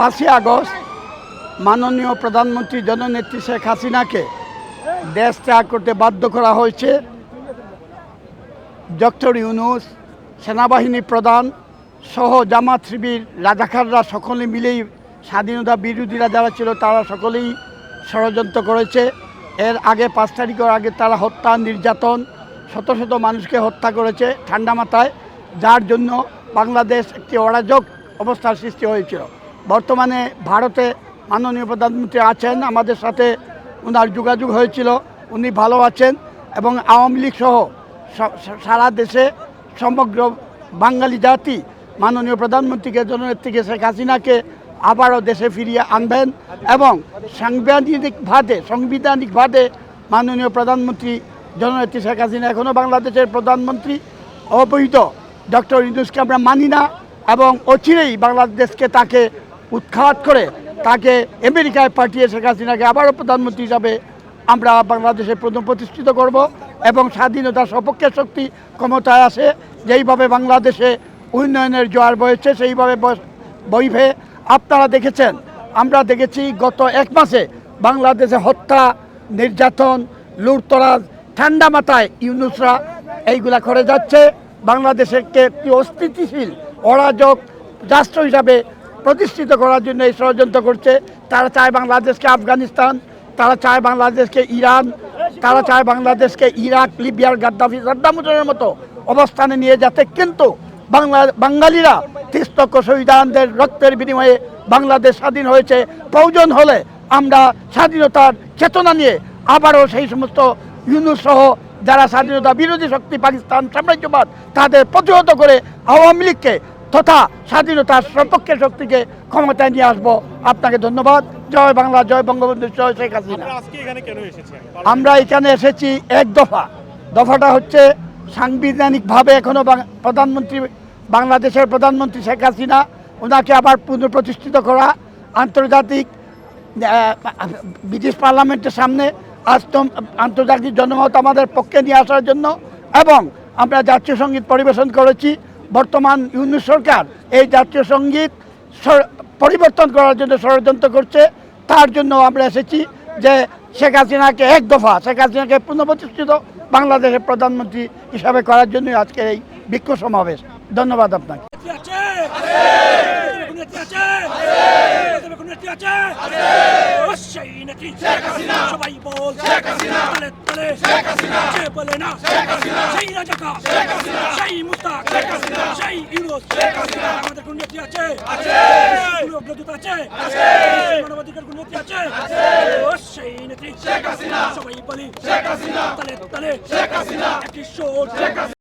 পাঁচই আগস্ট মাননীয় প্রধানমন্ত্রী জননেত্রী শেখ হাসিনাকে দেশ ত্যাগ করতে বাধ্য করা হয়েছে। ডক্টর ইউনুস, সেনাবাহিনী প্রধান সহ জামাত শিবির, রাজাকাররা সকলে মিলেই স্বাধীনতা বিরোধীরা যারা ছিল তারা সকলেই ষড়যন্ত্র করেছে। এর আগে পাঁচ তারিখের আগে তারা হত্যা, নির্যাতন, শত শত মানুষকে হত্যা করেছে ঠান্ডা মাথায়, যার জন্য বাংলাদেশ একটি অরাজক অবস্থার সৃষ্টি হয়েছিল। বর্তমানে ভারতে মাননীয় প্রধানমন্ত্রী আছেন, আমাদের সাথে ওনার যোগাযোগ হয়েছিল, উনি ভালো আছেন এবং আওয়ামী লীগ সহ সারা দেশে সমগ্র বাঙালি জাতি মাননীয় প্রধানমন্ত্রীকে, জননেত্রীকে, শেখ হাসিনাকে আবারও দেশে ফিরিয়ে আনবেন এবং সাংবিধানিকভাবে সাংবিধানিকভাবে মাননীয় প্রধানমন্ত্রী, জননেত্রী শেখ হাসিনা এখনও বাংলাদেশের প্রধানমন্ত্রী, অবৈধ ডক্টর ইউনুসকে আমরা মানি না এবং অচিরেই বাংলাদেশকে তাকে উৎখাত করে তাকে আমেরিকায় পাঠিয়ে শেখ হাসিনাকে আবারও প্রধানমন্ত্রী হিসাবে আমরা বাংলাদেশে প্রথম প্রতিষ্ঠিত করব এবং স্বাধীনতার সপক্ষে শক্তি ক্ষমতায় আসে, যেইভাবে বাংলাদেশে উন্নয়নের জোয়ার বয়েছে সেইভাবে বইবে। আপনারা দেখেছেন, আমরা দেখেছি গত এক মাসে বাংলাদেশে হত্যা, নির্যাতন, লুটতরাজ, ঠান্ডা মাথায় ইউনুসরা এইগুলা করে যাচ্ছে। বাংলাদেশকে একটি অস্থিতিশীল, অরাজক রাষ্ট্র হিসাবে প্রতিষ্ঠিত করার জন্য এই ষড়যন্ত্র করছে। তারা চায় বাংলাদেশকে আফগানিস্তান, তারা চায় বাংলাদেশকে ইরান, তারা চায় বাংলাদেশকে ইরাক, লিবিয়ার গাদ্দাফি, সাদ্দাম হুসেনের মতো অবস্থানে নিয়ে যেতে কিন্তু বাংলা, বাঙালিরা তিস্তক শহীদানদের রক্তের বিনিময়ে বাংলাদেশ স্বাধীন হয়েছে। প্রয়োজন হলে আমরা স্বাধীনতার চেতনা নিয়ে আবারও সেই সমস্ত ইউনুস সহ যারা স্বাধীনতা বিরোধী শক্তি পাকিস্তান সাম্রাজ্যবাদ তাদের প্রতিহত করে আওয়ামী লীগকে তথা স্বাধীনতার সপক্ষে শক্তিকে ক্ষমতায় নিয়ে আসব। আপনাকে ধন্যবাদ। জয় বাংলা জয় বঙ্গবন্ধু জয় শেখ হাসিনা। আমরা এখানে এসেছি? এক দফা। দফাটা হচ্ছে সাংবিধানিকভাবে এখনও প্রধানমন্ত্রী বাংলাদেশের প্রধানমন্ত্রী শেখ হাসিনা ওনাকে আবার পুনঃপ্রতিষ্ঠিত করা আন্তর্জাতিক ব্রিটিশ পার্লামেন্টের সামনে আস্তম আন্তর্জাতিক জনমত আমাদের পক্ষে নিয়ে আসার জন্য এবং আমরা জাতীয় সংগীত পরিবেশন করেছি। বর্তমান ইউনিট সরকার এই জাতীয় সংগীত পরিবর্তন করার জন্য ষড়যন্ত্র করছে। তার জন্য আমরা এসেছি যে শেখ হাসিনাকে এক দফা, শেখ হাসিনাকে পুনঃপ্রতিষ্ঠিত বাংলাদেশের প্রধানমন্ত্রী হিসাবে করার জন্য আজকের এই বিক্ষোভ সমাবেশ। ধন্যবাদ আপনাকে। আছে। অবশ্যই নেত্রী সবাই বল তলে তলে যে বলে না সেই রাজাকা সেই মুস্তাক সেই ইউরোস আমাদের কোন নেত্রী আছে অগ্রদূত আছে মানবাধিকার কোন নেত্রী আছে অবশ্যই নেত্রী সবাই বলি তলে তলে একটি সোর